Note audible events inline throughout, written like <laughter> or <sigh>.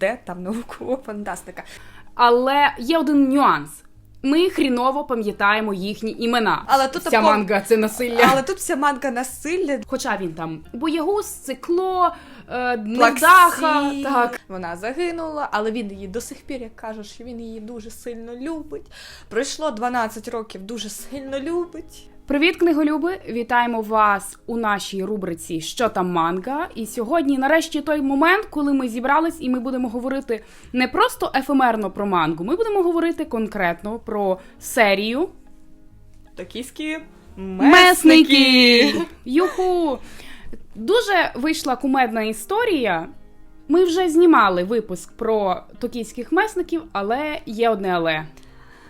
де там наукова фантастика. Але є один нюанс. Ми хріново пам'ятаємо їхні імена. Але тут Вся манга це насилля. Але тут вся манка насилля. Хоча він там боягуз, цикло, е, Плаксі. Так. Вона загинула, але він її до сих пір, як каже, що він її дуже сильно любить. Пройшло 12 років, дуже сильно любить. Привіт, книголюби! Вітаємо вас у нашій рубриці Що там манга. І сьогодні, нарешті, той момент, коли ми зібрались, і ми будемо говорити не просто ефемерно про мангу, ми будемо говорити конкретно про серію Токійські Месники! Юху! Дуже вийшла кумедна історія. Ми вже знімали випуск про токійських месників, але є одне але.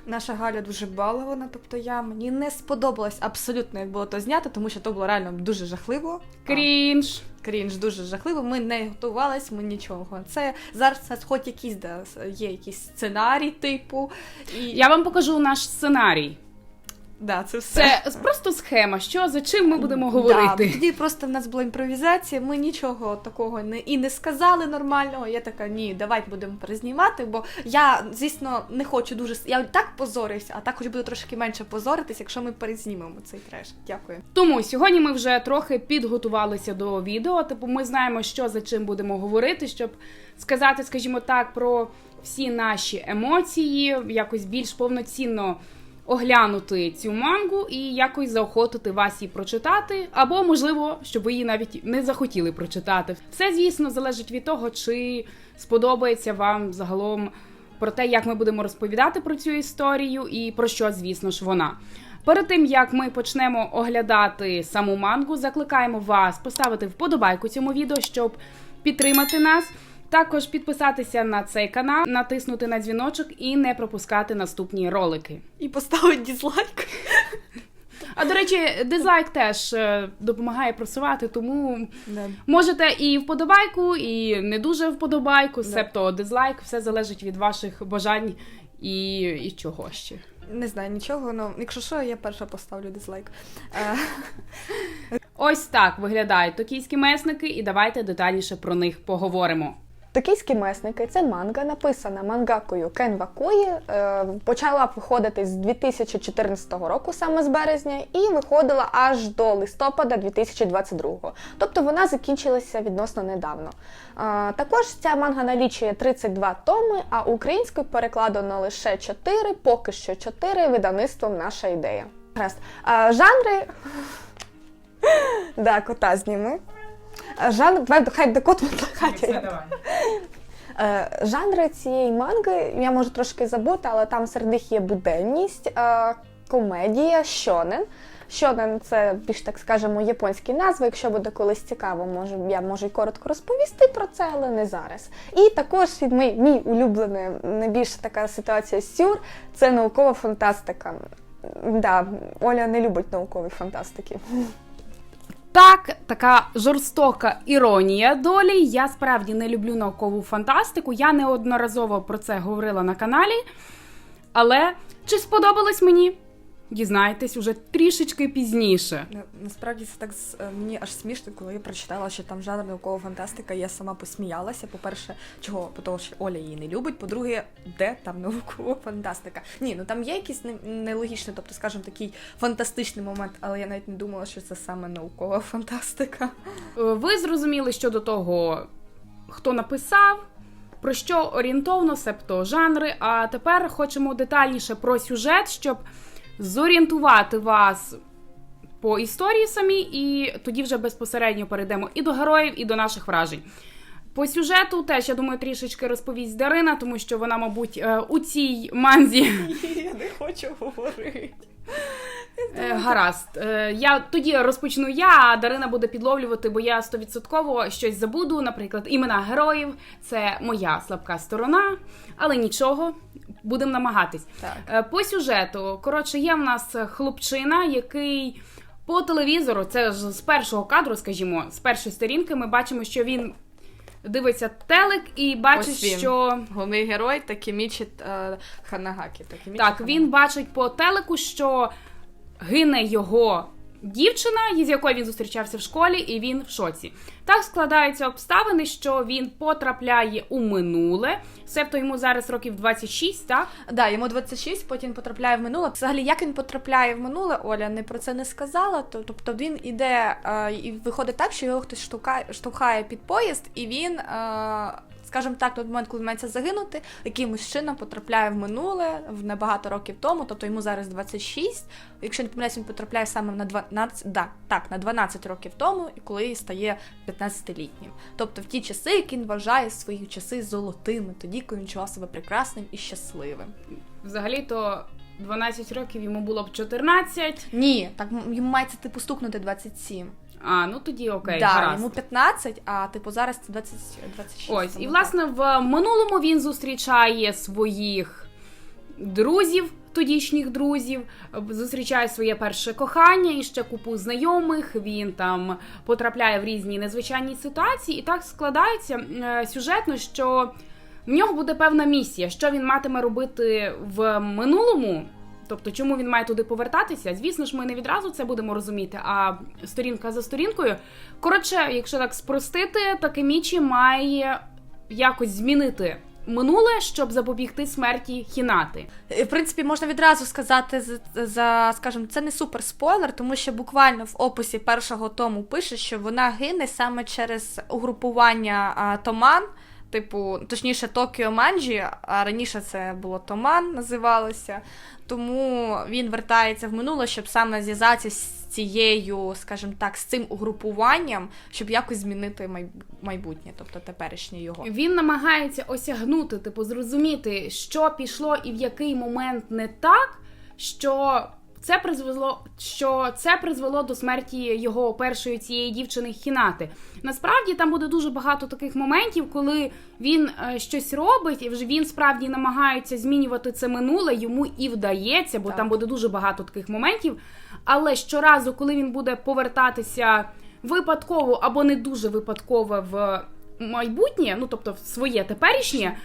Наша Галя дуже балована, тобто я мені не сподобалось абсолютно, як було то знято, тому що то було реально дуже жахливо. Крінж. Крінж дуже жахливо. Ми не готувались, ми нічого. Це зараз це хоч якісь да, є якийсь сценарій, типу. І Я вам покажу наш сценарій. Да, це все. Це просто схема, що за чим ми будемо Да, говорити. тоді просто в нас була імпровізація, ми нічого такого не і не сказали нормального. Я така, ні, давай будемо перезнімати, бо я, звісно, не хочу дуже. Я так позорився, а також буду трошки менше позоритись, якщо ми перезнімемо цей треш. Дякую. Тому сьогодні ми вже трохи підготувалися до відео. Типу, ми знаємо, що за чим будемо говорити, щоб сказати, скажімо так, про всі наші емоції, якось більш повноцінно оглянути цю мангу і якось заохотити вас її прочитати, або можливо, щоб ви її навіть не захотіли прочитати. Все, звісно, залежить від того, чи сподобається вам загалом про те, як ми будемо розповідати про цю історію і про що, звісно ж, вона. Перед тим як ми почнемо оглядати саму мангу, закликаємо вас поставити вподобайку цьому відео, щоб підтримати нас. Також підписатися на цей канал, натиснути на дзвіночок і не пропускати наступні ролики. І поставить дізлайк. А до речі, дизлайк теж е, допомагає просувати, тому Да. можете і вподобайку, і не дуже вподобайку, себто дизлайк, все залежить від ваших бажань і, і чого ще. Не знаю нічого, але якщо що, я перша поставлю дизлайк. Е, Ось так виглядають токійські месники, і давайте детальніше про них поговоримо. Токійські месники це манга, написана мангакою Кен Вакуї. Е, почала виходити з 2014 року, саме з березня, і виходила аж до листопада 2022. Тобто вона закінчилася відносно недавно. Е, також ця манга налічує 32 томи, а українською перекладено лише 4, поки що 4 видавництвом наша ідея. Е, жанри. <laughs> Да, кота зніми. Жанр, хай буде кот Катя. я Е, Жанри цієї манги я можу трошки забути, але там серед них є буденність, е, комедія, щонен. Щонен це більш так скажемо японські назви. Якщо буде колись цікаво, можу я можу й коротко розповісти про це, але не зараз. І також мій, мій улюблений найбільш така ситуація сюр це наукова фантастика. Да, Оля не любить наукові фантастики. Так, така жорстока іронія долі. Я справді не люблю наукову фантастику. Я неодноразово про це говорила на каналі. Але чи сподобалось мені? Дізнайтесь уже трішечки пізніше. На- Насправді це так з- е, мені аж смішно, коли я прочитала, що там жанр наукова фантастика, я сама посміялася. По-перше, чого? По того, що Оля її не любить. По-друге, де там наукова фантастика? Ні, ну там є якийсь не- нелогічний, тобто, скажімо, такий фантастичний момент, але я навіть не думала, що це саме наукова фантастика. Е, Ви зрозуміли щодо того, хто написав, про що орієнтовно, себто жанри. А тепер хочемо детальніше про сюжет, щоб зорієнтувати вас по історії самі, і тоді вже безпосередньо перейдемо і до героїв, і до наших вражень. По сюжету теж я думаю трішечки розповість Дарина, тому що вона, мабуть, е, у цій манзі <laughs> Я не хочу говорити. Е, Гаразд. Е, Я тоді розпочну я, а Дарина буде підловлювати, бо я стовідсотково щось забуду. Наприклад, імена героїв це моя слабка сторона, але нічого, будемо намагатись. Так. Е, По сюжету, коротше, є в нас хлопчина, який по телевізору, це ж з першого кадру, скажімо, з першої сторінки, ми бачимо, що він дивиться телек і бачить, він. що. Головний герой Такемічі е, Ханагакі. Такемічі Так, він бачить по телеку, що гине його дівчина, з якою він зустрічався в школі, і він в шоці. Так складаються обставини, що він потрапляє у минуле. Себто йому зараз років 26, так? Да, йому 26, потім потрапляє в минуле. Взагалі, як він потрапляє в минуле, Оля не про це не сказала. То, тобто він іде е, і виходить так, що його хтось штовхає, штовхає під поїзд, і він, е, скажімо так, той момент, коли мається загинути, якимось чином потрапляє в минуле в небагато років тому. Тобто йому зараз 26. Якщо не помиляюсь, він потрапляє саме на 12, да, так, на 12 років тому, і коли стає 15-літнім. Тобто в ті часи, які він вважає свої часи золотими, тоді, коли він чував себе прекрасним і щасливим. Взагалі-то 12 років йому було б 14. Ні, так йому мається типу стукнути 27. А, ну тоді окей, да, гаразд. йому 15, а типу зараз це 20, 26. Ось, і так. власне в минулому він зустрічає своїх друзів, тодішніх друзів, зустрічає своє перше кохання і ще купу знайомих. Він там потрапляє в різні незвичайні ситуації, і так складається е, сюжетно, що в нього буде певна місія, що він матиме робити в минулому. Тобто, чому він має туди повертатися? Звісно ж, ми не відразу це будемо розуміти, а сторінка за сторінкою. Коротше, якщо так спростити, Такемічі має якось змінити минуле, щоб запобігти смерті Хінати. В принципі, можна відразу сказати за, скажімо, це не супер спойлер, тому що буквально в описі першого тому пише, що вона гине саме через угрупування а, Томан. Типу, точніше, Токіо Манджі, а раніше це було Томан, називалося. Тому він вертається в минуле, щоб саме зв'язатися з цією, скажімо так, з цим угрупуванням, щоб якось змінити майбутнє, тобто теперішнє його. Він намагається осягнути, типу, зрозуміти, що пішло і в який момент не так, що це призвело, що це призвело до смерті його першої цієї дівчини Хінати. Насправді там буде дуже багато таких моментів, коли він е, щось робить, і вже він справді намагається змінювати це минуле, йому і вдається, бо Так. там буде дуже багато таких моментів. Але щоразу, коли він буде повертатися випадково або не дуже випадково в майбутнє, ну тобто в своє теперішнє.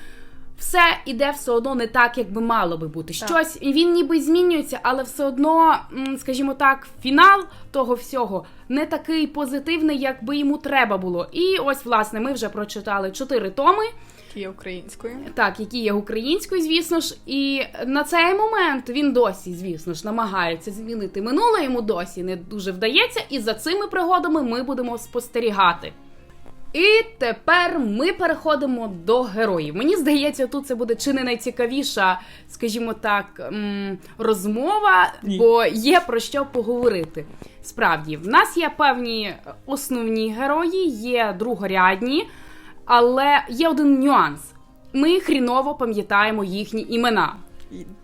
Все іде все одно не так, як би мало би бути. Так. Щось він ніби змінюється, але все одно, скажімо так, фінал того всього не такий позитивний, як би йому треба було. І ось, власне, ми вже прочитали чотири томи, Є українською. так, які є українською, звісно ж. І на цей момент він досі, звісно ж, намагається змінити минуле. Йому досі не дуже вдається, і за цими пригодами ми будемо спостерігати. І тепер ми переходимо до героїв. Мені здається, тут це буде чи не найцікавіша, скажімо так, розмова, Ні. бо є про що поговорити. Справді, в нас є певні основні герої, є другорядні, але є один нюанс. Ми хріново пам'ятаємо їхні імена.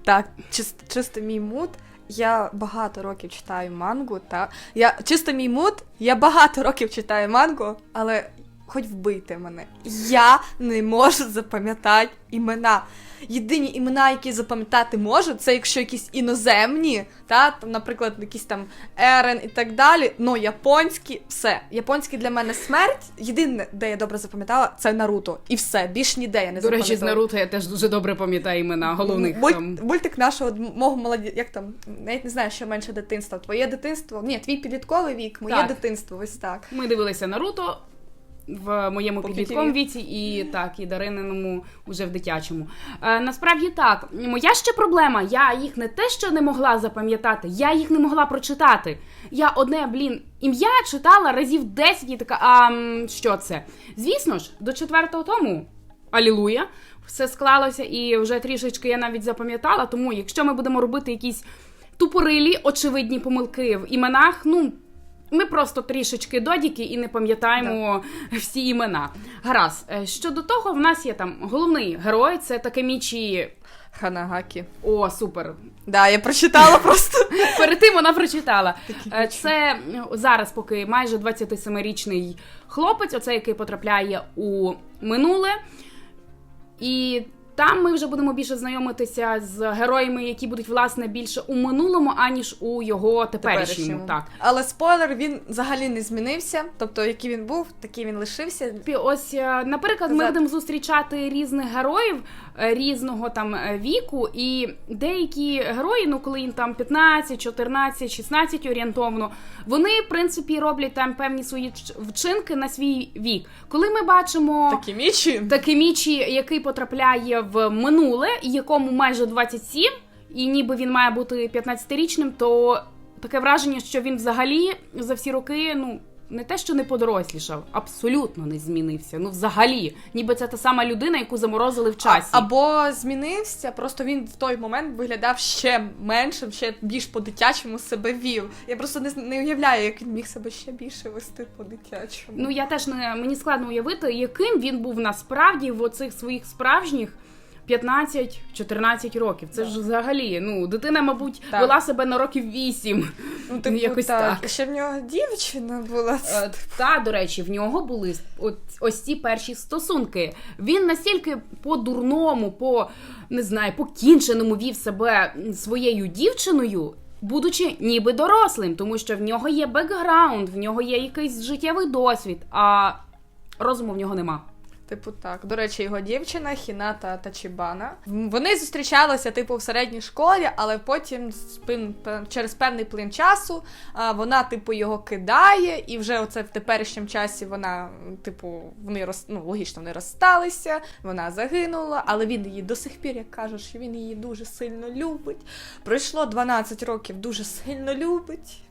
Так, чисто, чисто мій мут. Я багато років читаю мангу, та я чисто мій мут, я багато років читаю мангу, але хоч вбийте мене. Я не можу запам'ятати імена. Єдині імена, які запам'ятати можу, це якщо якісь іноземні, та, там, наприклад, якісь там Ерен і так далі. Ну, японські, все. Японські для мене смерть. Єдине, де я добре запам'ятала, це Наруто. І все. Більш ніде я не До речі, з. Наруто я теж дуже добре пам'ятаю імена головних. Мульт, там. мультик нашого мого молоді... як там, навіть не знаю, що менше дитинства. Твоє дитинство? Ні, твій підлітковий вік, моє Так. дитинство, ось так. Ми дивилися Наруто в моєму підлітковому віці, і так, і Дарининому уже в дитячому. Е, насправді так, моя ще проблема. Я їх не те, що не могла запам'ятати, я їх не могла прочитати. Я одне, блін, ім'я читала разів 10 і така, а що це? Звісно ж, до четвертого тому. Алілуя, все склалося, і вже трішечки я навіть запам'ятала. Тому, якщо ми будемо робити якісь тупорилі, очевидні помилки в іменах, ну. Ми просто трішечки додіки і не пам'ятаємо всі імена. Гаразд, Е, щодо того, в нас є там головний герой, це Такемічі. Ханагакі. О, супер. Да, я прочитала <laughs> просто. Перед тим вона прочитала. Е, Це зараз, поки майже 27-річний хлопець, оцей, який потрапляє у минуле. І там ми вже будемо більше знайомитися з героями, які будуть власне більше у минулому, аніж у його теперішньому. Теперішньому. Так. Але спойлер, він взагалі не змінився. Тобто, який він був, такий він лишився. Ось, е, наприклад, ми будемо зустрічати різних героїв е, різного там е, віку, і деякі герої, ну коли їм там 15, 14, 16 орієнтовно, вони в принципі роблять там певні свої вчинки на свій вік. Коли ми бачимо Такі мічі. Такемічі, який потрапляє в минуле, якому майже 27, і ніби він має бути 15-річним, то таке враження, що він взагалі за всі роки, ну. Не те, що не подорослішав, абсолютно не змінився. Ну, взагалі, ніби це та сама людина, яку заморозили в часі. А, або змінився, просто він в той момент виглядав ще меншим, ще більш по-дитячому себе вів. Я просто не, не уявляю, як він міг себе ще більше вести по-дитячому. Ну я теж не мені складно уявити, яким він був насправді в оцих своїх справжніх 15-14 років. Це ж взагалі, ну дитина, мабуть, Так. вела себе на років 8. ну, <laughs> типу, якось так. так. Ще в нього дівчина була. Е, Та, до речі, в нього були от, ось ці перші стосунки. Він настільки по-дурному, по не знаю, покінченому вів себе своєю дівчиною. Будучи ніби дорослим, тому що в нього є бекграунд, в нього є якийсь життєвий досвід, а розуму в нього нема. Типу, так. До речі, його дівчина Хіната Тачібана. Вони зустрічалися, типу, в середній школі, але потім через певний плин часу вона, типу, його кидає, і вже оце в теперішньому часі вона, типу, вони роз... ну, логічно вони розсталися, вона загинула, але він її до сих пір, як каже, що він її дуже сильно любить. Пройшло 12 років, дуже сильно любить.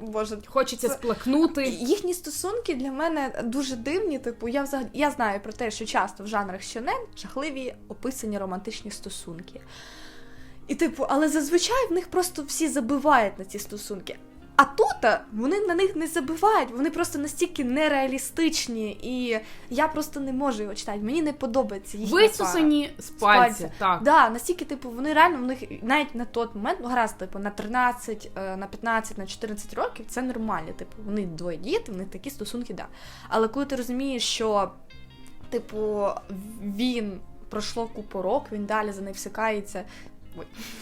Боже, Хочеться Це- сплакнути. Їхні стосунки для мене дуже дивні. Типу, я взагалі я знаю про те, що часто в жанрах щонен жахливі описані романтичні стосунки. І, типу, але зазвичай в них просто всі забивають на ці стосунки. А тут вони на них не забивають, вони просто настільки нереалістичні, і я просто не можу його читати. Мені не подобається пара. Висусані з пальця. Так. Да, настільки, типу, вони реально в них навіть на той момент, ну гаразд, типу, на 13, е, на 15, на 14 років це нормально. Типу, вони двоє діти, в них такі стосунки, да. Але коли ти розумієш, що, типу, він пройшло купу років, він далі за нею всикається,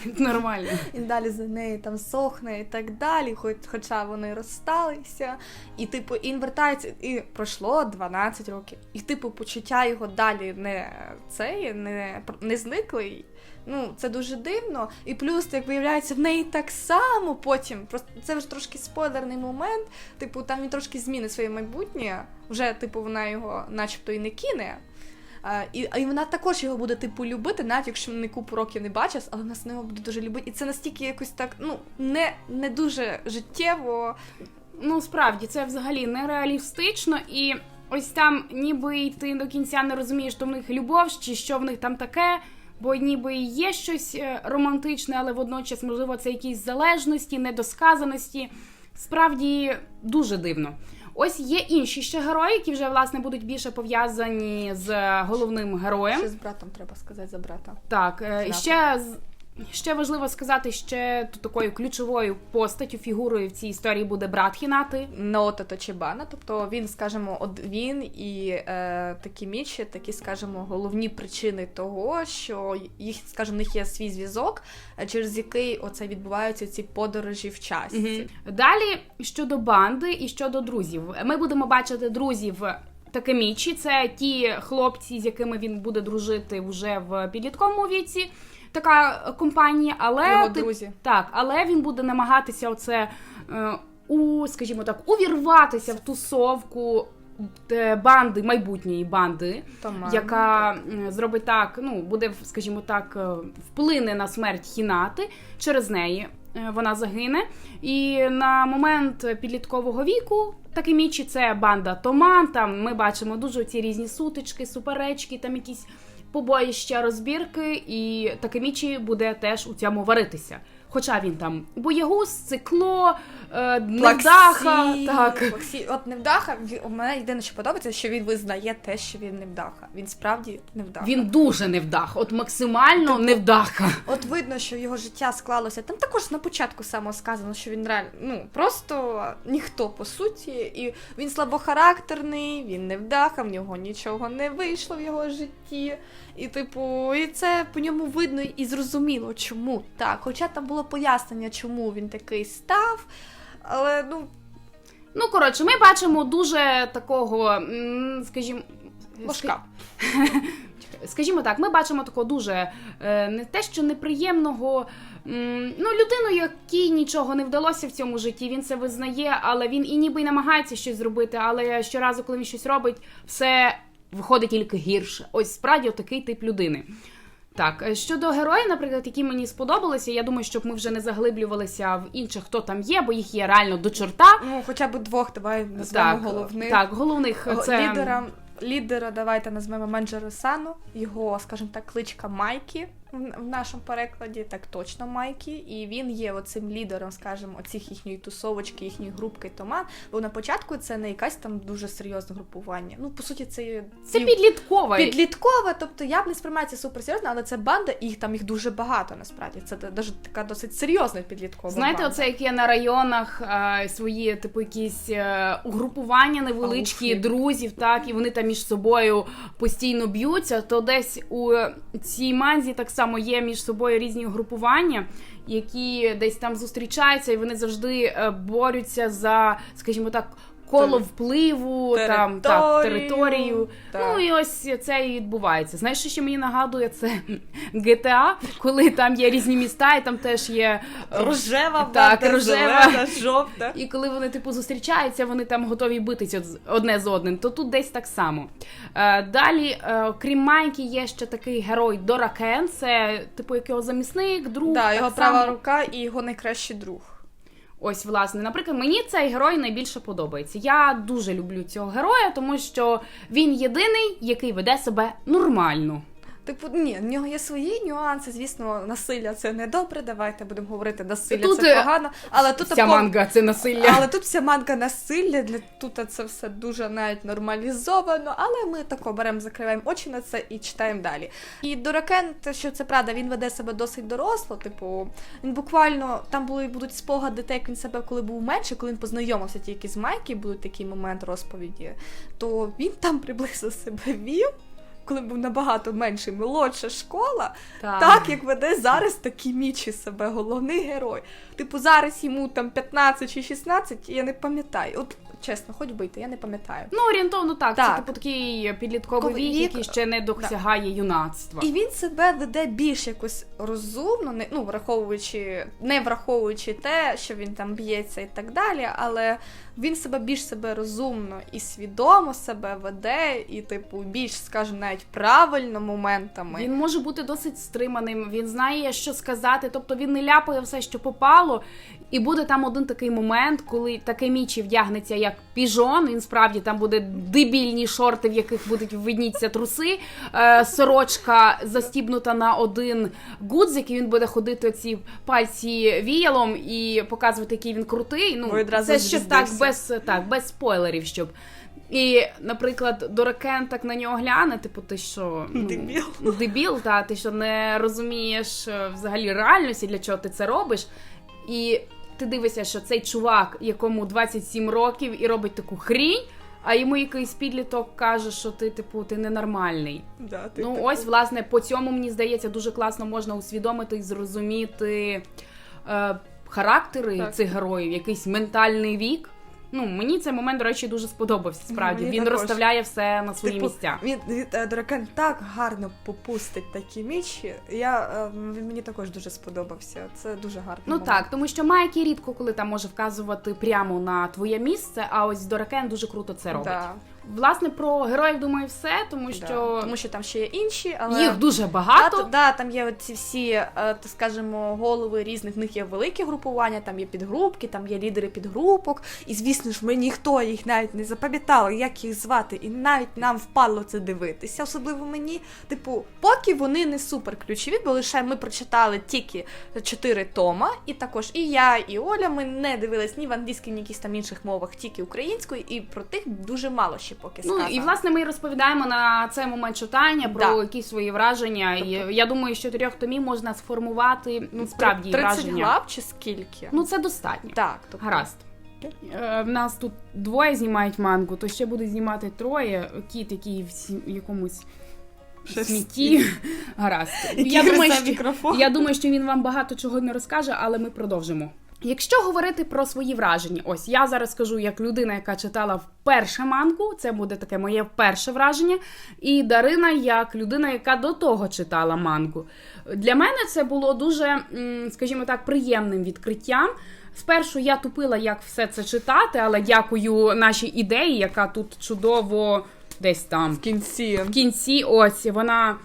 <laughs> Нормально. він далі за нею там сохне і так далі, хоч, хоча вони розсталися, і типу і вертається, і пройшло 12 років. І типу почуття його далі не цей, не, не зникли. Ну, це дуже дивно. І плюс, як виявляється, в неї так само потім. Просто це вже трошки спойлерний момент. Типу, там він трошки змінить своє майбутнє. Вже, типу, вона його начебто і не кине. І, і вона також його буде типу любити, навіть якщо не купу років не бачиш, але вона з нього буде дуже любити. І це настільки якось так, ну не, не дуже життєво. Ну, справді, це взагалі нереалістично, і ось там ніби ти до кінця не розумієш, то в них любов, чи що в них там таке, бо ніби є щось е, романтичне, але водночас, можливо, це якісь залежності, недосказаності. Справді дуже дивно. Ось є інші ще герої, які вже власне будуть більше пов'язані з головним героєм. Ще з братом треба сказати за брата. Так, е, Знати. ще з- ще важливо сказати, ще такою ключовою постаттю, фігурою в цій історії буде брат Хінати. Наото Точибана, тобто він, скажімо, од він і е, такі мічі, такі, скажімо, головні причини того, що їх, скажімо, в них є свій зв'язок, е, через який оце відбуваються ці подорожі в часі. Далі щодо банди і щодо друзів. Ми будемо бачити друзів. Такемічі, це ті хлопці, з якими він буде дружити вже в підлітковому віці. Така компанія, але Його ти- друзі. так, але він буде намагатися оце е, у, скажімо так, увірватися в тусовку е, банди майбутньої банди, Тома. яка м, зробить так, ну буде, скажімо так, е, вплине на смерть Хінати через неї. е, Вона загине, і на момент підліткового віку Такемічі це банда Томан. Там ми бачимо дуже ці різні сутички, суперечки, там якісь побоїща, розбірки, і Такемічі буде теж у цьому варитися. Хоча він там боягуз, цикло, е, невдаха. Так. Плаксі. От невдаха, ві- у мене єдине, що подобається, що він визнає те, що він невдаха. Він справді невдаха. Він дуже невдах, от максимально невдаха. От видно, що його життя склалося. Там також на початку само сказано, що він реально ну просто ніхто по суті, і він слабохарактерний, він невдаха, в нього нічого не вийшло в його житті. І, типу, і це по ньому видно і зрозуміло, чому так. Хоча там було пояснення, чому він такий став. Але ну Ну, коротше, ми бачимо дуже такого, скажімо, ложка. <laughs> Скажімо так, ми бачимо такого дуже е, не те, що неприємного. Ну, людину, якій нічого не вдалося в цьому житті, він це визнає, але він і ніби й намагається щось зробити. Але щоразу, коли він щось робить, все виходить тільки гірше. Ось справді такий тип людини. Так, е, щодо героїв, наприклад, які мені сподобалися, я думаю, щоб ми вже не заглиблювалися в інших, хто там є, бо їх є реально до чорта. Ну, хоча б двох, давай назвемо Так, головних. так, головних це Лідера, лідера, давайте назвемо менеджера Сану, його, скажімо так, кличка Майкі в нашому перекладі, так точно Майкі. І він є оцим лідером, скажімо, оцих їхньої тусовочки, їхньої групки Томан. Бо на початку це не якась там дуже серйозне групування. Ну, по суті, це, це і- підліткова. підліткове, тобто я б не сприймаю це суперсерйозно, але це банда, і їх там їх дуже багато насправді. Це навіть така досить серйозна підліткова. Знаєте, банда. оце як є на районах е, свої, типу, якісь е, угрупування невеличкі Ауфи. друзів, так, і вони там між собою постійно б'ються, то десь у цій манзі так само є між собою різні групування, які десь там зустрічаються, і вони завжди е, борються за, скажімо так, коло впливу, там так, територію. Так. Ну і ось це і відбувається. Знаєш, що ще мені нагадує? Це <laughs> GTA, коли там є різні міста, і там теж є е, Рожева Так, банда, рожева. зелена, жовта. І коли вони типу зустрічаються, вони там готові битися одне з одним, то тут десь так само. Е, далі, е, крім Майки, є ще такий герой Доракен, це типу як його замісник, друг. Да, так його права рука і його найкращий друг. Ось, власне, наприклад, мені цей герой найбільше подобається. Я дуже люблю цього героя, тому що він єдиний, який веде себе нормально. Типу, ні, в нього є свої нюанси. Звісно, насилля це не добре. Давайте будемо говорити, насилля Тут, це е, погано. Але тут Вся манга це насилля. Але тут вся манга насилля, для тут це все дуже навіть нормалізовано, але ми тако беремо, закриваємо очі на це і читаємо далі. І Доракен, те, що це правда, він веде себе досить доросло. Типу, він буквально там були будуть спогади, те, як він себе коли був менше, коли він познайомився тільки з Майкі, будуть такий момент розповіді, то він там приблизно <laughs> себе вів. Коли був набагато менший, молодша школа, так як веде зараз такі мічі себе головний герой. Типу, зараз йому там 15 чи 16, я не пам'ятаю. От чесно, хоч бийте, я не пам'ятаю. Ну, орієнтовно так. Так. Це типу такий підлітковий вік, вік- який ще не досягає юнацтва. І він себе веде більш якось розумно, не ну враховуючи, не враховуючи те, що він там б'ється і так далі, але він себе більш себе розумно і свідомо себе веде, і, типу, більш, скажімо, навіть правильно моментами. Він може бути досить стриманим, він знає, що сказати, тобто він не ляпає все, що попало. І буде там один такий момент, коли такий мічі вдягнеться як піжон. Він справді там буде дебільні шорти, в яких будуть видніться труси. Е, сорочка застібнута на один гудзик, і він буде ходити ці пальці віялом і показувати, який він крутий. Ну, Ой, це ще так. Без, так, без спойлерів, щоб. І, наприклад, Доракен так на нього гляне, типу, ти що? ну, Дебіл. Дебіл, та ти що не розумієш е, взагалі реальності, для чого ти це робиш. І ти дивишся, що цей чувак, якому 27 років, і робить таку хрінь, а йому якийсь підліток каже, що ти, типу, ти ненормальний. Да, ти, Ну, типу, ось, власне, по цьому мені здається, дуже класно можна усвідомити і зрозуміти е, характери Так. цих героїв, якийсь ментальний вік. Ну, мені цей момент, до речі, дуже сподобався. Справді Мені він також. розставляє все на свої Типу, місця. Він, він е, Дракен так гарно попустить такі мічі. Я е, він мені також дуже сподобався. Це дуже гарно. Ну так, тому що Майкі рідко коли там може вказувати прямо на твоє місце, а ось Доракен дуже круто це робить. Да. Власне про героїв думаю все, тому Да. що Тому що там ще є інші, але їх дуже Багато, багато. да, там є ці всі, е, так скажемо, голови різних, в них є великі групування, там є підгрупки, там є лідери підгрупок. І звісно ж, ми ніхто їх навіть не запам'ятали, як їх звати, і навіть нам впало це дивитися, особливо мені. Типу, поки вони не супер ключові, бо лише ми прочитали тільки чотири тома, і також і я, і Оля. Ми не дивились ні в англійській, ні якісь там інших мовах, тільки українською, і про тих дуже мало ще поки Ну і власне ми розповідаємо на цей момент читання про Да. якісь свої враження. І я думаю, що трьох томів можна сформувати ну, справді 30 враження. глав чи скільки? Ну це достатньо. так, тобто, Гаразд. Е, В нас тут двоє знімають мангу, то ще буде знімати троє. Кіт, який в якомусь смітті. <laughs> Гаразд. Я думаю, що, я думаю, що він вам багато чого не розкаже, але ми продовжимо. Якщо говорити про свої враження, ось я зараз скажу як людина, яка читала вперше мангу, це буде таке моє перше враження. І Дарина як людина, яка до того читала мангу. Для мене це було дуже, скажімо так, приємним відкриттям. Спершу я тупила, як все це читати, але дякую нашій ідеї, яка тут чудово десь там в кінці. в кінці ось вона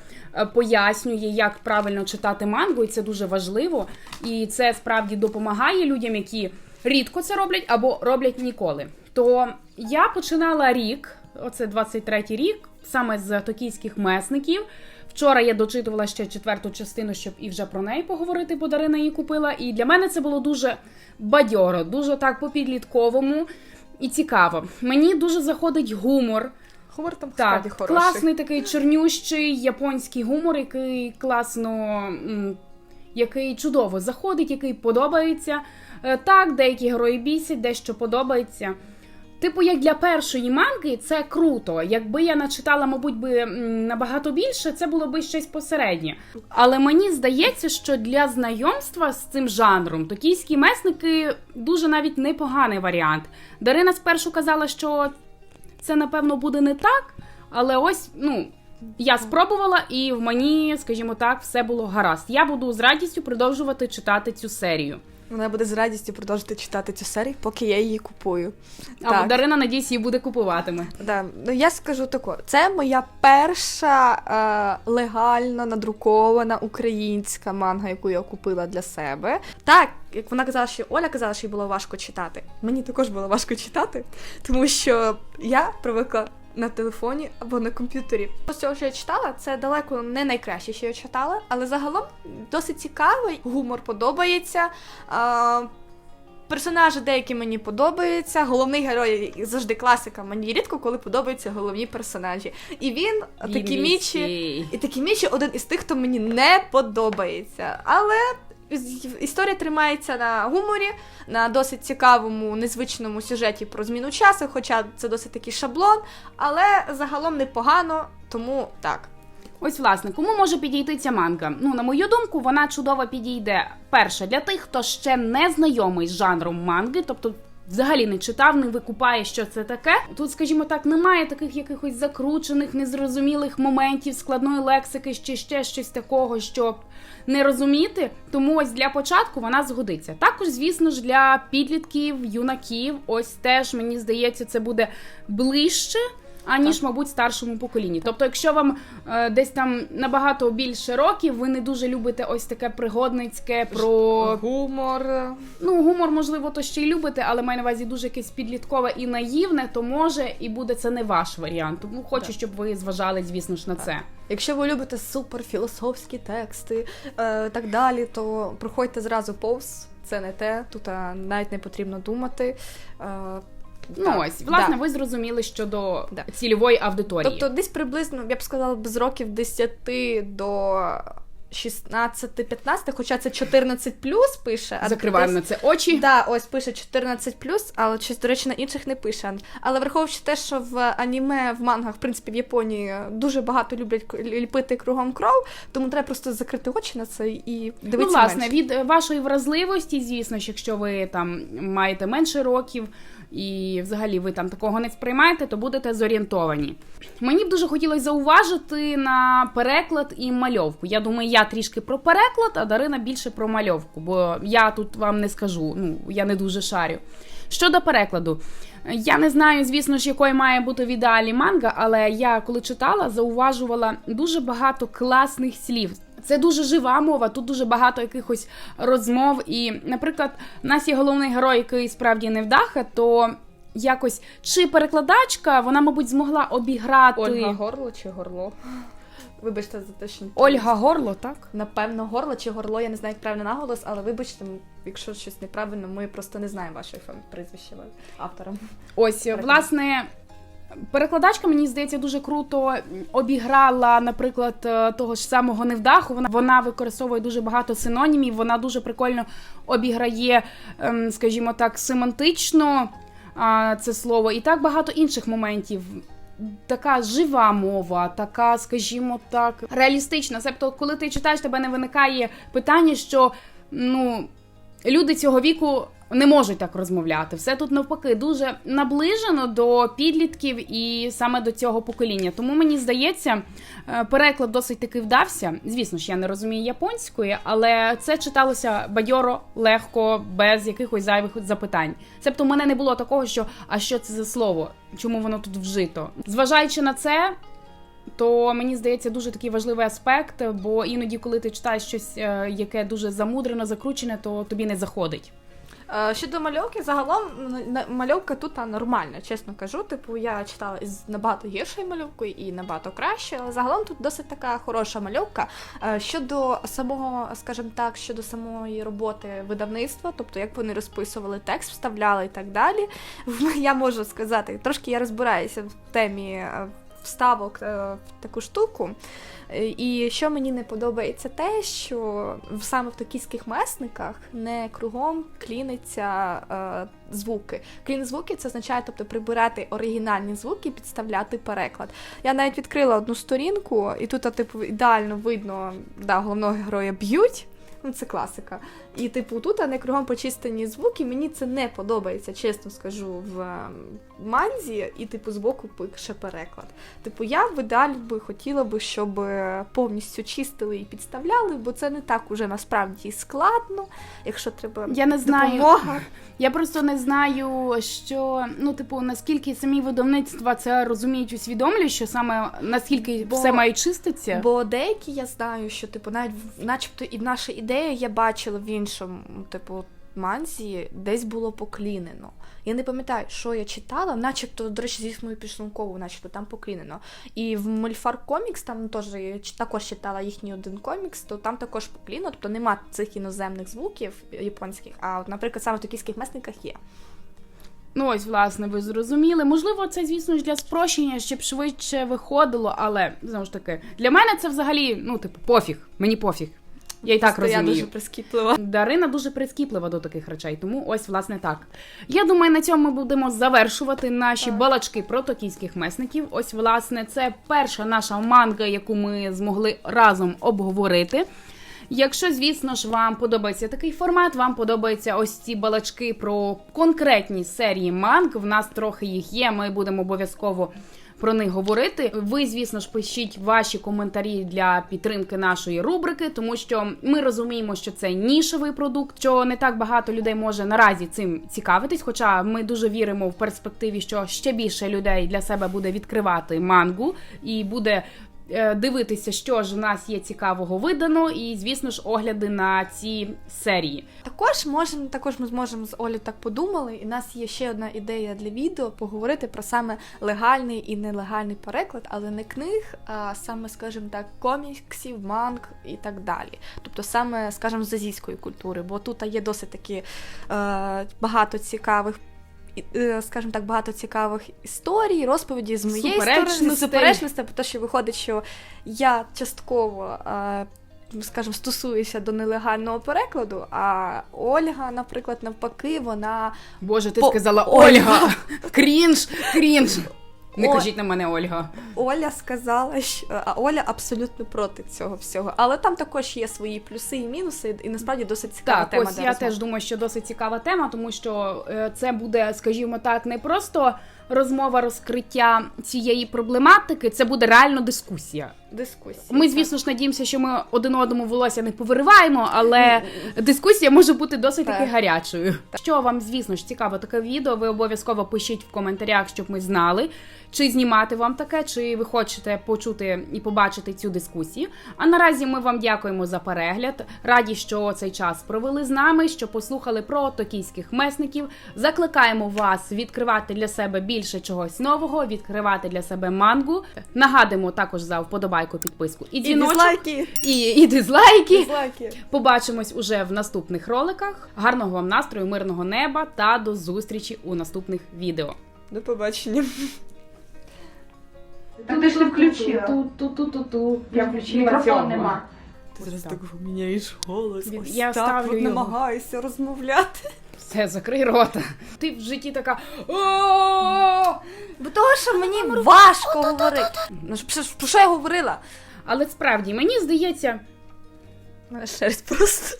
пояснює, як правильно читати мангу, і це дуже важливо. І це справді допомагає людям, які рідко це роблять або роблять ніколи. То я починала рік, оце 23-й рік, саме з токійських месників. Вчора я дочитувала ще четверту частину, щоб і вже про неї поговорити, бо Дарина її купила. І для мене це було дуже бадьоро, дуже так по-підлітковому і цікаво. Мені дуже заходить гумор. Гумор там справді хороший. класний такий чорнющий японський гумор, який класно, який чудово заходить, який подобається. Е, Так, деякі герої бісять, дещо подобається. Типу, як для першої манги, це круто. Якби я начитала, мабуть, би набагато більше, це було би щось посереднє. Але мені здається, що для знайомства з цим жанром токійські месники дуже навіть непоганий варіант. Дарина спершу казала, що це напевно буде не так, але ось, ну. Я спробувала, і в мені, скажімо так, все було гаразд. Я буду з радістю продовжувати читати цю серію. Вона буде з радістю продовжити читати цю серію, поки я її купую. А Так. Дарина, надіюсь, її буде купуватиме. Да. Ну я скажу тако, це моя перша е, легально надрукована українська манга, яку я купила для себе. Так, як вона казала, що Оля казала, що їй було важко читати. Мені також було важко читати, тому що я привикла. На телефоні або на комп'ютері. З цього, що я читала, це далеко не найкраще, що я читала, але загалом досить цікавий. Гумор подобається. А, Персонажі деякі мені подобаються. Головний герой завжди класика. Мені рідко коли подобаються головні персонажі. І він, такі мічі, і такі мічі один із тих, хто мені не подобається. Але історія тримається на гуморі, на досить цікавому, незвичному сюжеті про зміну часу, хоча це досить такий шаблон, але загалом непогано, тому так. Ось, власне, кому може підійти ця манга? Ну, на мою думку, вона чудово підійде. Перше, для тих, хто ще не знайомий з жанром манги, тобто взагалі не читав, не викупає, що це таке. Тут, скажімо так, немає таких якихось закручених, незрозумілих моментів, складної лексики, чи ще щось такого, щоб не розуміти. Тому ось для початку вона згодиться. Також, звісно ж, для підлітків, юнаків, ось теж мені здається, це буде ближче. Аніж, мабуть, старшому поколінні. Тобто, якщо вам е, десь там набагато більше років, ви не дуже любите ось таке пригодницьке про гумор. ну гумор, можливо, то ще й любите, але маю на увазі дуже якесь підліткове і наївне, то може і буде це не ваш варіант. Тому хочу, Так. щоб ви зважали, звісно ж, на це. Якщо ви любите суперфілософські тексти е, так далі, то проходьте зразу повз. Це не те, тут а, навіть не потрібно думати. Е, Ну так, ось, власне, да. ви зрозуміли щодо Да. цільової аудиторії. Тобто десь приблизно, я б сказала, з років 10 до 16-15, хоча це 14 плюс пише. закриваємо на це очі. Да, ось пише 14 але щось, до речі, на інших не пише. Але враховуючи те, що в аніме, в мангах, в принципі, в Японії дуже багато люблять ліпити кругом кров, тому треба просто закрити очі на це і Ну, дивитися. власне, менше. від вашої вразливості, звісно ж, якщо ви там маєте менше років, і взагалі ви там такого не сприймаєте, то будете зорієнтовані. Мені б дуже хотілося зауважити на переклад і мальовку. Я думаю, я трішки про переклад, а Дарина більше про мальовку, бо я тут вам не скажу. Ну я не дуже шарю. Щодо перекладу, я не знаю, звісно ж, якою має бути в ідеалі манга, але я коли читала, зауважувала дуже багато класних слів. Це дуже жива мова, тут дуже багато якихось розмов. І, наприклад, в нас є головний герой, який справді невдаха, то якось чи перекладачка, вона, мабуть, змогла обіграти Ольга Горло чи горло? <laughs> Вибачте за те, що не Ольга Горло, так? Напевно, горло чи горло, я не знаю, як правильно наголос, але вибачте, якщо щось неправильно, ми просто не знаємо вашої прізвища автора. Ось, власне, перекладачка, мені здається, дуже круто обіграла, наприклад, е, того ж самого невдаху. Вона, вона використовує дуже багато синонімів, вона дуже прикольно обіграє, ем, скажімо так, семантично це слово, і так багато інших моментів. Така жива мова, така, скажімо так, реалістична. Тобто, коли ти читаєш, тебе не виникає питання, що ну люди цього віку не можуть так розмовляти. Все тут навпаки дуже наближено до підлітків і саме до цього покоління. Тому мені здається, е, переклад досить таки вдався. Звісно ж, я не розумію японської, але це читалося бадьоро, легко, без якихось зайвих запитань. У мене не було такого, що а що це за слово, чому воно тут вжито. Зважаючи на це. То мені здається дуже такий важливий аспект, бо іноді, коли ти читаєш щось, е, яке дуже замудрено, закручене, то тобі не заходить. Е, Щодо мальовки, загалом мальовка тут нормальна, чесно кажу. Типу, я читала із набагато гіршою мальовкою і набагато краще, але загалом тут досить така хороша мальовка. Е, Щодо самого, скажімо так, щодо самої роботи видавництва, тобто як вони розписували текст, вставляли і так далі. <laughs> Я можу сказати, трошки я розбираюся в темі е, вставок е, в таку штуку. Е, І що мені не подобається, те, що саме в токійських месниках не кругом кліниться е, звуки. Клін звуки це означає, тобто прибирати оригінальні звуки, підставляти переклад. Я навіть відкрила одну сторінку, і тут, типу, ідеально видно, да, головного героя б'ють. Ну, це класика. І, типу, тут а не кругом почистені звуки. Мені це не подобається, чесно скажу, в ем, манзі, і, типу, збоку пише переклад. Типу, я в ідеалі би хотіла би, щоб е, повністю чистили і підставляли, бо це не так уже насправді складно, якщо треба Я не знаю. допомога. Я просто не знаю, що ну, типу, наскільки самі видавництва це розуміють, усвідомлюють, що саме наскільки Бо- все має чиститися. Бо деякі я знаю, що типу, навіть начебто і наша ідея я бачила в іншому, типу, манзі десь було поклінено. Я не пам'ятаю, що я читала, начебто, до речі, зі мою підшлункову, начебто там поклінено. І в Мольфар Комікс, там теж я також читала їхній один комікс, то там також покліно, тобто нема цих іноземних звуків японських, а от, наприклад, саме в токійських месниках є. Ну ось, власне, ви зрозуміли. Можливо, це, звісно ж, для спрощення, щоб швидше виходило, але знову ж таки, для мене це взагалі, ну, типу, пофіг. Мені пофіг. Я і так Просто я дуже прискіплива. Дарина дуже прискіплива до таких речей, тому ось власне так. Я думаю, на цьому ми будемо завершувати наші Так. балачки про токійських месників. Ось, власне, це перша наша манга, яку ми змогли разом обговорити. Якщо, звісно ж, вам подобається такий формат, вам подобаються ось ці балачки про конкретні серії манг. В нас трохи їх є. Ми будемо обов'язково про них говорити. Ви, звісно ж, пишіть ваші коментарі для підтримки нашої рубрики, тому що ми розуміємо, що це нішевий продукт, що не так багато людей може наразі цим цікавитись. Хоча ми дуже віримо в перспективі, що ще більше людей для себе буде відкривати мангу і буде. Е, Дивитися, що ж у нас є цікавого видано, і звісно ж огляди на ці серії. Також можемо, також ми зможемо з Олю так подумали. І в нас є ще одна ідея для відео поговорити про саме легальний і нелегальний переклад, але не книг, а саме, скажімо так, коміксів, манг і так далі. Тобто саме, скажімо, з азійської культури, бо тут є досить таки е, багато цікавих. Е, Скажімо так, багато цікавих історій, розповіді з моєї сторони, Суперечностей. суперечностей, те, що виходить, що я частково скажем, скажімо, стосуюся до нелегального перекладу, а Ольга, наприклад, навпаки, вона Боже, ти По- сказала Ольга. Ольга. Крінж, крінж. Не О. кажіть на мене, Ольга. Оля сказала, що а Оля абсолютно проти цього всього. Але там також є свої плюси і мінуси, і насправді досить цікава Так, тема. ось для я розмови. теж думаю, що досить цікава тема, тому що е, це буде, скажімо так, не просто розмова розкриття цієї проблематики, це буде реально дискусія. Дискусія. Ми, звісно ж, надіємося, що ми один одному волосся не повириваємо, але <laughs> дискусія може бути досить таки гарячою. Що вам, звісно ж, цікаво таке відео, ви обов'язково пишіть в коментарях, щоб ми знали, чи знімати вам таке, чи ви хочете почути і побачити цю дискусію. А наразі ми вам дякуємо за перегляд. Раді, що цей час провели з нами, що послухали про токійських месників. Закликаємо вас відкривати для себе більше чогось нового, відкривати для себе мангу. Нагадуємо також за вподобайку, підписку і і дизлайки. і, і дизлайки. Дизлайки. Побачимось уже в наступних роликах. Гарного вам настрою, мирного неба та до зустрічі у наступних відео. До побачення. Ти ж не включила. Ту-ту-ту-ту-ту. Я включила Мікрофон нема. Ти зараз так поміняєш голос. Я Ось ставлю так от його. намагаюся розмовляти. Все, закрий рота. Ти в житті така. Бо того, що мені важко говорити. Про що- я говорила? Але справді мені здається, шерсть просто.